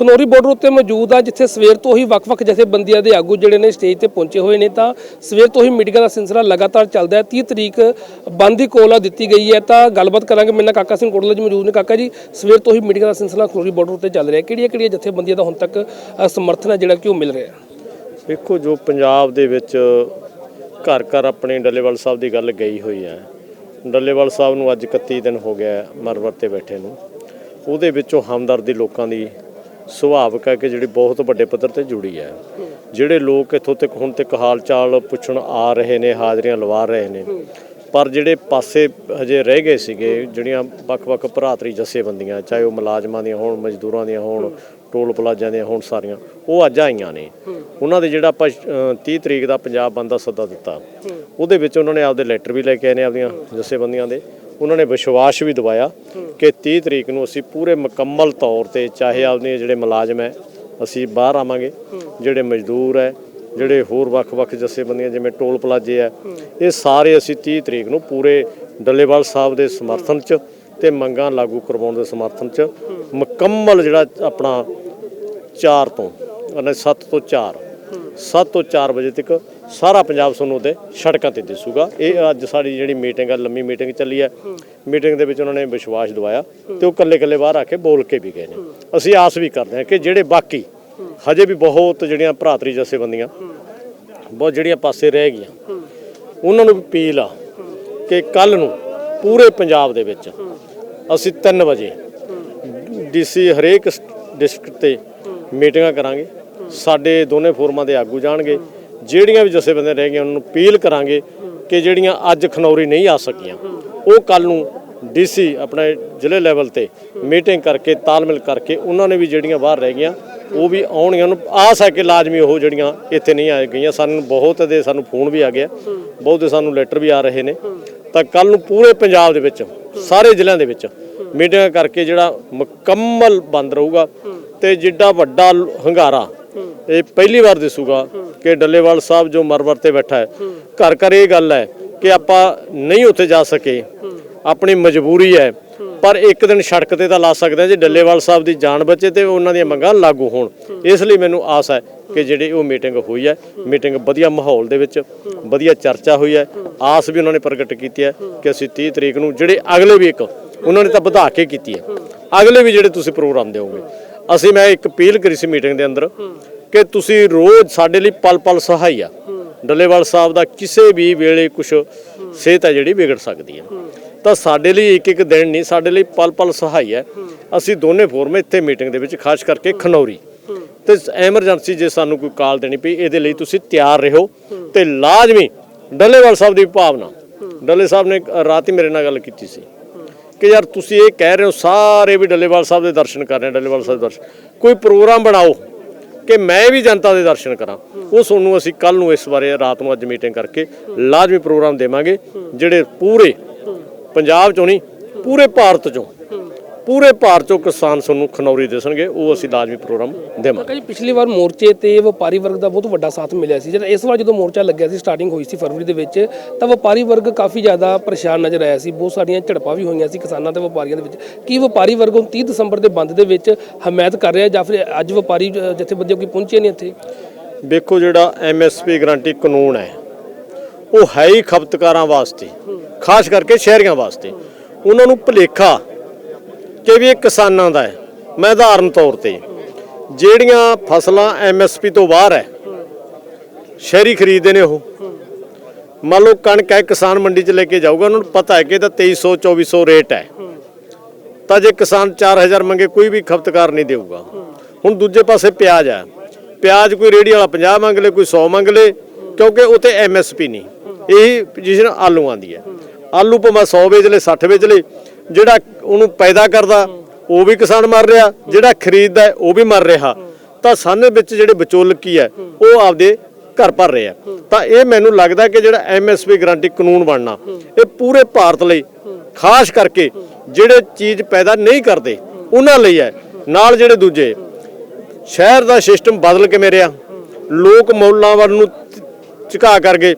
Khanauri border ਉੱਤੇ ਮੌਜੂਦ ਆ, ਜਿੱਥੇ ਸਵੇਰ ਤੋਂ ਹੀ ਵੱਖ-ਵੱਖ ਜਥੇਬੰਦੀਆਂ ਦੇ ਆਗੂ ਜਿਹੜੇ ਨੇ ਸਟੇਜ ਤੇ ਪਹੁੰਚੇ ਹੋਏ ਨੇ ਤਾਂ ਸਵੇਰ ਤੋਂ ਹੀ ਮੀਟਿੰਗਾਂ ਦਾ ਸਿਲਸਿਲਾ ਲਗਾਤਾਰ ਚੱਲਦਾ ਹੈ। 30 ਤਰੀਕ ਬੰਦ ਦੀ ਕੋਲ ਆ, ਦਿੱਤੀ ਗਈ ਹੈ ਤਾਂ ਗੱਲਬਾਤ ਕਰਾਂਗੇ। ਮੇਰੇ ਨਾਲ ਕਾਕਾ ਸਿੰਘ ਕੋਟਲਾ ਜੀ ਮੌਜੂਦ ਨੇ। ਕਾਕਾ ਜੀ, ਸਵੇਰ ਤੋਂ ਹੀ ਮੀਟਿੰਗਾਂ ਦਾ ਸਿਲਸਿਲਾ ਖਨੌਰੀ ਬਾਰਡਰ ਉੱਤੇ ਚੱਲ ਰਿਹਾ ਕਿਹੜੀਆਂ-ਕਿਹੜੀਆਂ ਜਥੇਬੰਦੀਆਂ ਦਾ ਹੁਣ ਤੱਕ ਸਮਰਥਨ ਹੈ ਜਿਹੜਾ ਕਿ ਉਹ ਮਿਲ ਰਿਹਾ ਹੈ? ਵੇਖੋ ਜੋ ਪੰਜਾਬ ਦੇ ਵਿੱਚ ਘਰ ਘਰ ਆਪਣੇ ਡੱਲੇਵਾਲ ਸਾਹਿਬ ਦੀ ਗੱਲ ਗਈ ਹੋਈ ਹੈ। ਡੱਲੇਵਾਲ ਸਾਹਿਬ ਨੂੰ ਅੱਜ 31 ਦਿਨ ਹੋ ਗਿਆ ਮਰਵਰ ਤੇ ਬੈਠੇ ਨੂੰ। ਉਹਦੇ ਵਿੱਚੋਂ ਹਮਦਰਦੀ ਲੋਕਾਂ ਦੀ ਸੁਭਾਵਿਕ ਹੈ ਕਿ ਜਿਹੜੀ ਬਹੁਤ ਵੱਡੇ ਪੱਧਰ ਤੇ ਜੁੜੀ ਹੈ। ਜਿਹੜੇ ਲੋਕ ਇੱਥੋਂ ਤੱਕ ਹੁਣ ਤੱਕ ਹਾਲ ਚਾਲ ਪੁੱਛਣ ਆ ਰਹੇ ਨੇ ਹਾਜ਼ਰੀਆਂ ਲਵਾ ਰਹੇ ਨੇ। ਪਰ ਜਿਹੜੇ ਪਾਸੇ ਹਜੇ ਰਹਿ ਗਏ ਸੀਗੇ ਜਿਹੜੀਆਂ ਵੱਖ-ਵੱਖ ਭਰਾਤਰੀ ਜਥੇਬੰਦੀਆਂ ਚਾਹੇ ਉਹ ਮੁਲਾਜ਼ਮਾਂ ਦੀਆਂ ਹੋਣ ਮਜ਼ਦੂਰਾਂ ਦੀਆਂ ਹੋਣ ਟੋਲ ਪਲਾਜ਼ਿਆਂ ਦੀਆਂ ਹੋਣ ਸਾਰੀਆਂ ਉਹ ਅੱਜ ਆਈਆਂ ਨੇ। ਉਹਨਾਂ ਦੇ ਜਿਹੜਾ ਆਪਾਂ ਅ, 30 ਤਰੀਕ ਦਾ ਪੰਜਾਬ ਬੰਦ ਦਾ ਸੱਦਾ ਦਿੱਤਾ। ਉਹਦੇ ਵਿੱਚ ਉਹਨਾਂ ਨੇ ਆਪਦੇ ਲੈਟਰ ਵੀ ਲੈ ਕੇ ਆਏ ਨੇ ਆਪਦੀਆਂ ਜਥੇਬੰਦੀਆਂ ਦੇ। ਉਹਨਾਂ ਨੇ ਵਿਸ਼ਵਾਸ ਵੀ ਦਿਵਾਇਆ ਕਿ 30 ਤਰੀਕ ਨੂੰ ਅਸੀਂ ਪੂਰੇ ਮੁਕੰਮਲ ਤੌਰ ਤੇ ਚਾਹੇ ਆਪਦੇ ਜਿਹੜੇ ਮੁਲਾਜ਼ਮ ਹੈ ਅਸੀਂ ਬਾਹਰ ਆਵਾਂਗੇ। ਜਿਹੜੇ ਮਜ਼ਦੂਰ ਹੈ ਜਿਹੜੇ ਹੋਰ ਵੱਖ-ਵੱਖ ਜਥੇਬੰਦੀਆਂ ਜਿਵੇਂ ਟੋਲ ਪਲਾਜ਼ੇ ਆ ਇਹ ਸਾਰੇ ਅਸੀਂ 30 ਤਰੀਕ ਨੂੰ ਪੂਰੇ ਡੱਲੇਵਾਲ ਸਾਹਿਬ ਦੇ ਸਮਰਥਨ 'ਚ ਤੇ ਮੰਗਾਂ ਲਾਗੂ ਕਰਵਾਉਣ ਦੇ ਸਮਰਥਨ 'ਚ ਮੁਕੰਮਲ ਜਿਹੜਾ ਆਪਣਾ 4 ਤੋਂ ਅਨੇ 7 ਤੋਂ 4 7 ਤੋਂ 4 ਵਜੇ ਤੱਕ ਸਾਰਾ ਪੰਜਾਬ ਸਾਨੂੰ ਉਹਦੇ ਸੜਕਾਂ ਤੇ ਦਿਸੂਗਾ। ਇਹ ਅੱਜ ਸਾਡੀ ਜਿਹੜੀ ਮੀਟਿੰਗ ਆ, ਲੰਮੀ ਮੀਟਿੰਗ ਚੱਲੀ ਹੈ ਮੀਟਿੰਗ ਦੇ ਵਿੱਚ ਉਹਨਾਂ ਨੇ ਵਿਸ਼ਵਾਸ ਦਿਵਾਇਆ ਤੇ ਉਹ ਕੱਲੇ-ਕੱਲੇ ਬਾਹਰ ਆ ਕੇ ਬੋਲ ਕੇ ਵੀ ਗਏ ਨੇ। ਅਸੀਂ ਆਸ ਵੀ ਕਰਦੇ ਹਾਂ ਕਿ ਜਿਹੜੇ ਬਾਕੀ, ਹਜੇ ਵੀ ਬਹੁਤ ਜਿਹੜੀਆਂ ਭਰਾਤਰੀ ਜਥੇਬੰਦੀਆਂ, ਬਹੁਤ ਜਿਹੜੀਆਂ ਪਾਸੇ ਰਹਿ ਗਈਆਂ, ਉਹਨਾਂ ਨੂੰ ਵੀ ਅਪੀਲ ਆ ਕਿ ਕੱਲ ਨੂੰ ਪੂਰੇ ਪੰਜਾਬ ਦੇ ਵਿੱਚ ਅਸੀਂ 3 ਵਜੇ ਡੀਸੀ ਹਰੇਕ ਡਿਸਟ੍ਰਿਕਟ ਤੇ ਮੀਟਿੰਗਾਂ ਕਰਾਂਗੇ। ਸਾਡੇ ਦੋਨੇ ਫੋਰਮਾਂ ਦੇ ਆਗੂ ਜਾਣਗੇ। ਜਿਹੜੀਆਂ ਵੀ ਜਥੇਬੰਦੀਆਂ ਰਹਿ ਗਈਆਂ, ਉਹਨਾਂ ਨੂੰ ਅਪੀਲ ਕਰਾਂਗੇ ਕਿ ਜਿਹੜੀਆਂ ਅੱਜ ਖਨੌਰੀ ਨਹੀਂ ਆ ਸਕੀਆਂ, ਉਹ ਕੱਲ ਨੂੰ ਡੀਸੀ ਆਪਣੇ ਜ਼ਿਲ੍ਹੇ ਲੈਵਲ ਤੇ ਮੀਟਿੰਗ ਕਰਕੇ, ਤਾਲਮੇਲ ਕਰਕੇ ਉਹਨਾਂ ਨੇ ਵੀ ਜਿਹੜੀਆਂ ਬਾਹਰ ਰਹਿ ਗਈਆਂ, ਉਹ ਵੀ ਆਉਣਗੀਆਂ। ਉਹਨੂੰ ਆਸ ਹੈ ਕਿ ਲਾਜ਼ਮੀ ਉਹ ਜਿਹੜੀਆਂ ਇੱਥੇ ਨਹੀਂ ਆ ਗਈਆਂ। ਸਾਨੂੰ ਬਹੁਤ ਦੇ ਸਾਨੂੰ ਫੋਨ ਵੀ ਆ ਗਿਆ, ਬਹੁਤ ਦੇ ਸਾਨੂੰ ਲੈਟਰ ਵੀ ਆ ਰਹੇ ਨੇ। ਤਾਂ ਕੱਲ ਨੂੰ ਪੂਰੇ ਪੰਜਾਬ ਦੇ ਵਿੱਚ, ਸਾਰੇ ਜ਼ਿਲ੍ਹਿਆਂ ਦੇ ਵਿੱਚ ਮੀਟਿੰਗਾਂ ਕਰਕੇ ਜਿਹੜਾ ਮੁਕੰਮਲ ਬੰਦ ਰਹੂਗਾ ਤੇ ਜਿੱਡਾ ਵੱਡਾ ਹੰਗਾਰਾ, ਇਹ ਪਹਿਲੀ ਵਾਰ ਦਿਸੂਗਾ ਕਿ ਡੱਲੇਵਾਲ ਸਾਹਿਬ ਜੋ ਮਰਵਰ ਤੇ ਬੈਠਾ ਹੈ, ਘਰ ਘਰ ਇਹ ਗੱਲ ਹੈ ਕਿ ਆਪਾਂ ਨਹੀਂ ਉੱਥੇ ਜਾ ਸਕੇ। ਆਪਣੀ ਮਜਬੂਰੀ ਹੈ। ਪਰ ਇੱਕ ਦਿਨ ਸੜਕ ਤੇ ਤਾਂ ਲਾ ਸਕਦੇ ਹਾਂ ਜੇ ਡੱਲੇਵਾਲ ਸਾਹਿਬ ਦੀ ਜਾਨ ਬਚੇ ਤੇ ਉਹਨਾਂ ਦੀਆਂ ਮੰਗਾਂ ਲਾਗੂ ਹੋਣ। ਇਸ ਲਈ ਮੈਨੂੰ ਆਸ ਹੈ ਕਿ ਜਿਹੜੀ ਉਹ ਮੀਟਿੰਗ ਹੋਈ ਹੈ, ਮੀਟਿੰਗ ਵਧੀਆ ਮਾਹੌਲ ਦੇ ਵਿੱਚ, ਵਧੀਆ ਚਰਚਾ ਹੋਈ ਹੈ। ਆਸ ਵੀ ਉਹਨਾਂ ਨੇ ਪ੍ਰਗਟ ਕੀਤੀ ਹੈ ਕਿ ਅਸੀਂ 30 ਤਰੀਕ ਨੂੰ ਜਿਹੜੇ ਅਗਲੇ ਵੀ ਇੱਕ, ਉਹਨਾਂ ਨੇ ਤਾਂ ਵਧਾ ਕੇ ਕੀਤੀ ਹੈ। ਅਗਲੇ ਵੀ ਜਿਹੜੇ ਤੁਸੀਂ ਪ੍ਰੋਗਰਾਮ ਦਿਓਗੇ। ਅਸੀਂ ਮੈਂ ਇੱਕ ਅਪੀਲ ਕਰੀ ਸੀ ਮੀਟਿੰਗ ਦੇ ਅੰਦਰ ਕਿ ਤੁਸੀਂ ਰੋਜ਼ ਸਾਡੇ ਲਈ ਪਲ ਪਲ ਸਹਾਈ ਆ। ਡੱਲੇਵਾਲ ਸਾਹਿਬ ਦਾ ਕਿਸੇ ਵੀ ਵੇਲੇ ਕੁਝ ਸਿਹਤ ਹੈ ਜਿਹੜੀ ਵਿਗੜ ਸਕਦੀ ਹੈ ਤਾਂ ਸਾਡੇ ਲਈ ਇੱਕ ਇੱਕ ਦਿਨ ਨਹੀਂ, ਸਾਡੇ ਲਈ ਪਲ ਪਲ ਸਹਾਈ ਹੈ ਅਸੀਂ ਦੋਨੇ ਫੋਰਮ ਇੱਥੇ ਮੀਟਿੰਗ ਦੇ ਵਿੱਚ ਖਾਸ ਕਰਕੇ ਖਨੌਰੀ। ਤੇ ਐਮਰਜੈਂਸੀ ਜੇ ਸਾਨੂੰ ਕੋਈ ਕਾਲ ਦੇਣੀ ਪਈ, ਇਹਦੇ ਲਈ ਤੁਸੀਂ ਤਿਆਰ ਰਹੋ ਤੇ ਲਾਜ਼ਮੀ ਡੱਲੇਵਾਲ ਸਾਹਿਬ ਦੀ ਭਾਵਨਾ। ਡੱਲੇ ਸਾਹਿਬ ਨੇ ਰਾਤ ਹੀ ਮੇਰੇ ਨਾਲ ਗੱਲ ਕੀਤੀ ਸੀ ਕਿ ਯਾਰ ਤੁਸੀਂ ਇਹ ਕਹਿ ਰਹੇ ਹੋ, ਸਾਰੇ ਵੀ ਡੱਲੇਵਾਲ ਸਾਹਿਬ ਦੇ ਦਰਸ਼ਨ ਕਰ ਰਹੇ ਡੱਲੇਵਾਲ ਸਾਹਿਬ ਦੇ ਦਰਸ਼ਨ। ਕੋਈ ਪ੍ਰੋਗਰਾਮ ਬਣਾਓ ਕਿ ਮੈਂ ਵੀ ਜਨਤਾ ਦੇ ਦਰਸ਼ਨ ਕਰਾਂ। ਉਹ ਤੁਹਾਨੂੰ ਅਸੀਂ ਕੱਲ ਨੂੰ ਇਸ ਬਾਰੇ ਰਾਤ ਨੂੰ ਅੱਜ ਮੀਟਿੰਗ ਕਰਕੇ ਲਾਜ਼ਮੀ ਪ੍ਰੋਗਰਾਮ ਦੇਵਾਂਗੇ, ਜਿਹੜੇ ਪੂਰੇ ਪੰਜਾਬ ਚੋਂ ਨਹੀਂ, ਪੂਰੇ ਭਾਰਤ ਚੋਂ ਪੂਰੇ ਭਾਰਤ ਚੋਂ ਕਿਸਾਨ ਤੁਹਾਨੂੰ ਖਨੌਰੀ ਦੱਸਣਗੇ ਉਹ ਅਸੀਂ ਲਾਜ਼ਮੀ ਪ੍ਰੋਗਰਾਮ ਦੇਵਾਂਗੇ। ਜੀ ਪਿਛਲੀ ਵਾਰ ਮੋਰਚੇ ਤੇ ਵਪਾਰੀ ਵਰਗ ਦਾ ਬਹੁਤ ਵੱਡਾ ਸਾਥ ਮਿਲਿਆ ਸੀ। ਜਿਹੜਾ ਇਸ ਵਾਰ ਜਦੋਂ ਮੋਰਚਾ ਲੱਗਿਆ ਸੀ ਸਟਾਰਟਿੰਗ ਹੋਈ ਸੀ ਫਰਵਰੀ ਦੇ ਵਿੱਚ ਤਾਂ ਵਪਾਰੀ ਵਰਗ ਕਾਫੀ ਜ਼ਿਆਦਾ ਪਰੇਸ਼ਾਨ ਨਜ਼ਰ ਆਇਆ ਸੀ। ਬਹੁਤ ਸਾਰੀਆਂ ਝੜਪਾਂ ਵੀ ਹੋਈਆਂ ਸੀ ਕਿਸਾਨਾਂ ਤੇ ਵਪਾਰੀਆਂ ਦੇ ਵਿੱਚ। ਕੀ ਵਪਾਰੀ ਵਰਗ ਹੁਣ 30 ਦਸੰਬਰ ਦੇ ਬੰਦ ਦੇ ਵਿੱਚ ਹਮਾਇਤ ਕਰ ਰਿਹਾ ਜਾਂ ਫਿਰ ਅੱਜ ਵਪਾਰੀ ਅ, ਜਥੇਬੰਦੀਆਂ ਕੋਈ ਪਹੁੰਚੇ ਨਹੀਂ ਇੱਥੇ? ਵੇਖੋ ਜਿਹੜਾ ਐਮਐਸਪੀ ਗਰੰਟੀ ਕਾਨੂੰਨ ਹੈ ਉਹ ਹੈ ਹੀ ਖਪਤਕਾਰਾਂ ਵਾਸਤੇ ਖਾਸ ਕਰਕੇ ਸ਼ਹਿਰੀਆਂ ਵਾਸਤੇ। ਉਹਨਾਂ ਨੂੰ ਭੁਲੇਖਾ ਕਿ ਵੀ ਇਹ ਕਿਸਾਨਾਂ ਦਾ ਹੈ। ਮੈਂ ਉਦਾਹਰਨ ਤੌਰ ਤੇ ਜਿਹੜੀਆਂ ਫਸਲਾਂ ਐਮਐਸਪੀ ਤੋਂ ਬਾਹਰ ਹੈ, ਸ਼ਹਿਰੀ ਖਰੀਦਦੇ ਨੇ ਉਹ। ਮੰਨ ਲਓ ਕਣਕ ਹੈ, ਕਿਸਾਨ ਮੰਡੀ 'ਚ ਲੈ ਕੇ ਜਾਊਗਾ, ਉਹਨਾਂ ਨੂੰ ਪਤਾ ਹੈ ਕਿ ਇਹਦਾ 2300 2400 ਰੇਟ ਹੈ। ਤਾਂ ਜੇ ਕਿਸਾਨ 4000 ਮੰਗੇ, ਕੋਈ ਵੀ ਖਪਤਕਾਰ ਨਹੀਂ ਦੇਊਗਾ। ਹੁਣ ਦੂਜੇ ਪਾਸੇ ਪਿਆਜ਼ ਹੈ। ਪਿਆਜ਼ ਕੋਈ ਰੇੜੀ ਵਾਲਾ 50 ਮੰਗ ਲੇ, ਕੋਈ 100 ਮੰਗ ਲੇ, ਕਿਉਂਕਿ ਉਤੇ ਐਮਐਸਪੀ ਨਹੀਂ। ਇਹੀ ਪੋਜੀਸ਼ਨ ਆਲੂਆਂ ਦੀ ਹੈ। ਆਲੂ ਭਾਵੇਂ 100 ਵੇਚ ਲੇ 60 ਵੇਚ ਲੇ ਜਿਹੜਾ ਉਹਨੂੰ ਪੈਦਾ ਕਰਦਾ, ਉਹ ਵੀ ਕਿਸਾਨ ਮਰ ਰਿਹਾ, ਜਿਹੜਾ ਖਰੀਦਦਾ, ਉਹ ਵੀ ਮਰ ਰਿਹਾ। ਤਾਂ ਸਾਨੇ ਵਿੱਚ ਜਿਹੜੇ ਵਿਚੋਲਕੀ ਹੈ, ਉਹ ਆਪਦੇ ਘਰ ਭਰ ਰਹੇ ਆ। ਤਾਂ ਇਹ ਮੈਨੂੰ ਲੱਗਦਾ ਕਿ ਜਿਹੜਾ ਐਮਐਸਪੀ ਗਾਰੰਟੀ ਕਾਨੂੰਨ ਬਣਨਾ, ਇਹ ਪੂਰੇ ਭਾਰਤ ਲਈ, ਖਾਸ ਕਰਕੇ ਜਿਹੜੇ ਚੀਜ਼ ਪੈਦਾ ਨਹੀਂ ਕਰਦੇ, ਉਹਨਾਂ ਲਈ ਹੈ। ਨਾਲ ਜਿਹੜੇ ਦੂਜੇ, ਸ਼ਹਿਰ ਦਾ ਸਿਸਟਮ ਬਦਲ ਕੇ ਮੇਰਿਆ ਲੋਕ ਮੌਲਾਂ ਵੱਲ ਨੂੰ ਝੁਕਾ ਕਰ ਗਏ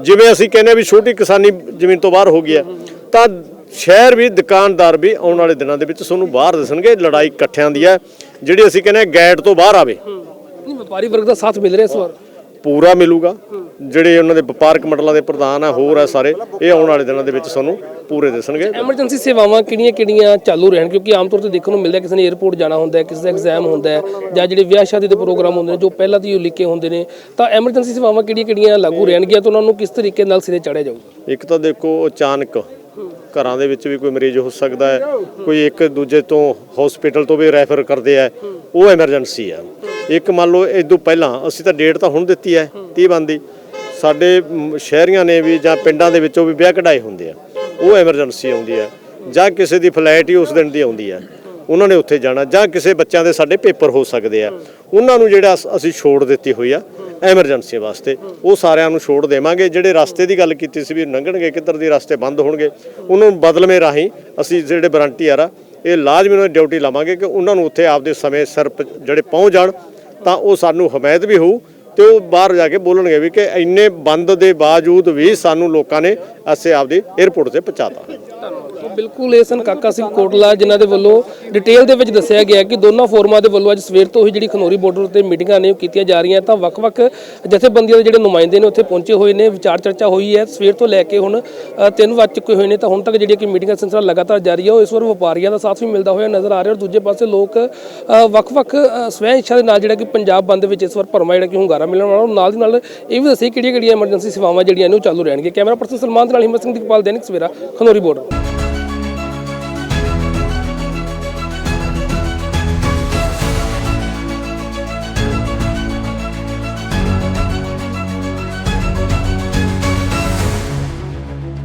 ਜਿਵੇਂ ਅਸੀਂ ਕਹਿੰਦੇ ਆ ਵੀ ਛੋਟੀ ਕਿਸਾਨੀ ਜ਼ਮੀਨ ਤੋਂ ਬਾਹਰ ਹੋ ਗਈ ਹੈ, ਤਾਂ ਸ਼ਹਿਰ ਵੀ ਦੁਕਾਨਦਾਰ ਵੀ ਆਉਣ ਵਾਲੇ ਦਿਨਾਂ ਦੇ ਵਿੱਚ ਤੁਹਾਨੂੰ ਬਾਹਰ ਦੱਸਣਗੇ ਲੜਾਈ ਇਕੱਠਿਆਂ ਦੀ ਹੈ ਜਿਹੜੀ ਅਸੀਂ ਕਹਿੰਦੇ ਗੈਟ ਤੋਂ ਬਾਹਰ ਆਵੇ। ਨਹੀਂ ਵਪਾਰੀ ਵਰਗ ਦਾ ਸਾਥ ਮਿਲ ਰਿਹਾ ਇਸ ਵਾਰ। ਪੂਰਾ ਮਿਲੂਗਾ। ਜਿਹੜੇ ਉਹਨਾਂ ਦੇ ਵਪਾਰਕ ਮੰਡਲਾਂ ਦੇ ਪ੍ਰਧਾਨ ਆ ਹੋਰ ਆ ਸਾਰੇ ਇਹ ਆਉਣ ਵਾਲੇ ਦਿਨਾਂ ਦੇ ਵਿੱਚ ਸਾਨੂੰ ਪੂਰੇ ਦੱਸਣਗੇ। ਐਮਰਜੈਂਸੀ ਸੇਵਾਵਾਂ ਕਿਹੜੀਆਂ-ਕਿਹੜੀਆਂ ਚਾਲੂ ਰਹਿਣ ਕਿਉਂਕਿ ਆਮ ਤੌਰ ਤੇ ਦੇਖਣ ਨੂੰ ਮਿਲਦਾ ਕਿਸੇ ਨੇ 에ਅਰਪੋਰਟ ਜਾਣਾ ਹੁੰਦਾ ਹੈ ਕਿਸੇ ਦਾ ਐਗਜ਼ਾਮ ਹੁੰਦਾ ਹੈ ਜਾਂ ਜਿਹੜੇ ਵਿਆਹ ਸ਼ਾਦੀ ਦੇ ਪ੍ਰੋਗਰਾਮ ਹੁੰਦੇ ਨੇ ਜੋ ਪਹਿਲਾਂ ਤੋਂ ਹੀ ਲਿਖੇ ਹੁੰਦੇ ਨੇ ਤਾਂ ਐਮਰਜੈਂਸੀ ਸੇਵਾਵਾਂ ਕਿਹੜੀਆਂ-ਕਿਹੜੀਆਂ ਲਾਗੂ ਰਹਿਣਗੀਆਂ ਤਾਂ ਉਹਨਾਂ ਨੂੰ ਕਿਸ ਤਰੀਕੇ ਨਾਲ ਸਿਰੇ ਚੜਿਆ ਜਾਊਗਾ? ਇੱਕ ਤਾਂ ਦੇਖੋ ਅਚਾਨਕ ਘਰਾਂ ਦੇ ਵਿੱਚ ਵੀ ਕੋਈ ਮਰੀਜ਼ ਹੋ ਸਕਦਾ ਹੈ, ਕੋਈ ਇੱਕ ਦੂਜੇ ਤੋਂ ਹਸਪੀਟਲ ਤੋਂ ਵੀ ਰੈਫਰ ਕਰਦੇ ਆ ਉਹ ਐਮਰਜੈਂਸੀ ਆ ਇੱਕ ਮੰਨ ਲਓ ਇਦੋਂ ਪਹਿਲਾਂ, ਅਸੀਂ ਤਾਂ ਡੇਟ ਤਾਂ ਹੁਣ ਦਿੱਤੀ ਹੈ 30 ਬੰਦੀ। ਸਾਡੇ ਸ਼ਹਿਰੀਆਂ ਨੇ ਵੀ ਜਾਂ ਪਿੰਡਾਂ ਦੇ ਵਿੱਚੋਂ ਵੀ ਵਿਆਹ ਕਢਾਏ ਹੁੰਦੇ ਆ, ਉਹ ਐਮਰਜੈਂਸੀ ਆਉਂਦੀ ਹੈ, ਜਾਂ ਕਿਸੇ ਦੀ ਫਲਾਈਟ ਹੀ ਉਸ ਦਿਨ ਦੀ ਆਉਂਦੀ ਹੈ। ਉਹਨਾਂ ਨੇ ਉੱਥੇ ਜਾਣਾ, ਜਾਂ ਕਿਸੇ ਬੱਚਿਆਂ ਦੇ ਸਾਡੇ ਪੇਪਰ ਹੋ ਸਕਦੇ ਆ। ਉਹਨਾਂ ਨੂੰ ਜਿਹੜਾ ਅਸ- ਅਸੀਂ ਛੋੜ ਦਿੱਤੀ ਹੋਈ ਆ, ਐਮਰਜੈਂਸੀ ਵਾਸਤੇ। ਉਹ ਸਾਰਿਆਂ ਨੂੰ ਛੋੜ ਦੇਵਾਂਗੇ। ਜਿਹੜੇ ਰਸਤੇ ਦੀ ਗੱਲ ਕੀਤੀ ਸੀ ਵੀ ਲੰਘਣਗੇ ਕਿੱਧਰ ਦੀ ਰਸਤੇ ਬੰਦ ਹੋਣਗੇ, ਉਹਨੂੰ ਬਦਲਵੇਂ ਰਾਹੀਂ ਅਸੀਂ ਜਿਹੜੇ ਵਰੰਟੀਅਰ ਆ, ਇਹ ਲਾਜ਼ਮੀ ਉਹਨਾਂ ਡਿਊਟੀ ਲਾਵਾਂਗੇ ਕਿ ਉਹਨਾਂ ਨੂੰ ਉੱਥੇ ਆਪਦੇ ਸਮੇਂ ਸਿਰ ਪ- ਜਿਹੜੇ ਪਹੁੰਚ ਜਾਣ, ਤਾਂ ਉਹ ਸਾਨੂੰ ਹਮਾਇਤ ਵੀ ਹੋਊ ਤੇ ਉਹ ਬਾਹਰ ਜਾ ਕੇ ਬੋਲਣਗੇ ਵੀ ਕਿ ਇੰਨੇ ਬੰਦ ਦੇ ਬਾਵਜੂਦ ਵੀ ਸਾਨੂੰ ਲੋਕਾਂ ਨੇ ਅਸੀਂ ਆਪਦੀ 에ਅਰਪੋਰਟ ਤੇ ਪਹੁੰਚਾਤਾ ਧੰਨਵਾਦ। ਬਿਲਕੁਲ ਇਹ ਸਨ ਕਾਕਾ ਸਿੰਘ ਕੋਟਲਾ ਜਿਨ੍ਹਾਂ ਦੇ ਵੱਲੋਂ ਡਿਟੇਲ ਦੇ ਵਿੱਚ ਦੱਸਿਆ ਗਿਆ ਕਿ ਦੋਨਾਂ ਫੋਰਮਾਂ ਦੇ ਵੱਲੋਂ ਅੱਜ ਸਵੇਰ ਤੋਂ ਹੀ ਜਿਹੜੀ ਖਨੌਰੀ ਬਾਰਡਰ ਉੱਤੇ ਮੀਟਿੰਗਾਂ ਨੇ ਉਹ ਕੀਤੀਆਂ ਜਾ ਰਹੀਆਂ ਤਾਂ ਵੱਖ-ਵੱਖ ਜਥੇਬੰਦੀਆਂ ਦੇ ਜਿਹੜੇ ਨੁਮਾਇੰਦੇ ਨੇ ਉੱਥੇ ਪਹੁੰਚੇ ਹੋਏ ਨੇ ਵਿਚਾਰ ਚਰਚਾ ਹੋਈ ਹੈ। ਸਵੇਰ ਤੋਂ ਲੈ ਕੇ ਹੁਣ ਅ, ਤਿੰਨ ਵੱਜ ਚੁੱਕੇ ਹੋਏ ਨੇ ਤਾਂ ਹੁਣ ਤੱਕ ਜਿਹੜੀ ਕਿ ਮੀਟਿੰਗਾਂ ਦਾ ਸਿਲਸਿਲਾ ਲਗਾਤਾਰ ਜਾਰੀ ਹੈ ਉਹ ਇਸ ਵਾਰ ਵਪਾਰੀਆਂ ਦਾ ਸਾਥ ਵੀ ਮਿਲਦਾ ਹੋਇਆ ਨਜ਼ਰ ਆ ਰਿਹਾ ਔਰ ਦੂਜੇ ਪਾਸੇ ਲੋਕ ਵੱਖ-ਵੱਖ ਸਵੈ ਇੱਛਾ ਦੇ ਨਾਲ ਜਿਹੜਾ ਕਿ ਪੰਜਾਬ ਬੰਦ ਵਿੱਚ ਇਸ ਵਾਰ ਭਰਮਾ ਜਿਹੜਾ ਕਿ ਹੁੰਗਾਰਾ ਮਿਲਣ ਵਾਲਾ ਔਰ ਨਾਲ ਦੀ ਨਾਲ ਇਹ ਵੀ ਦੱਸੇ ਕਿਹੜੀਆਂ-ਕਿਹੜੀਆਂ ਐਮਰਜੈਂਸੀ ਸੇਵਾਵਾਂ ਜਿਹੜੀਆਂ ਨੇ ਉਹ ਚਾਲੂ ਰਹਿਣਗੀਆਂ। ਕੈਮਰਾ ਪਰਸਨ ਸਲਮਾਨ ਦੇ ਨਾਲ ਹਿੰਮਤ ਸਿੰਘ ਦੀਪਾਲ ਦੈਨਿਕ ਸਵੇਰਾ ਖਨੌਰੀ ਬਾਰਡਰ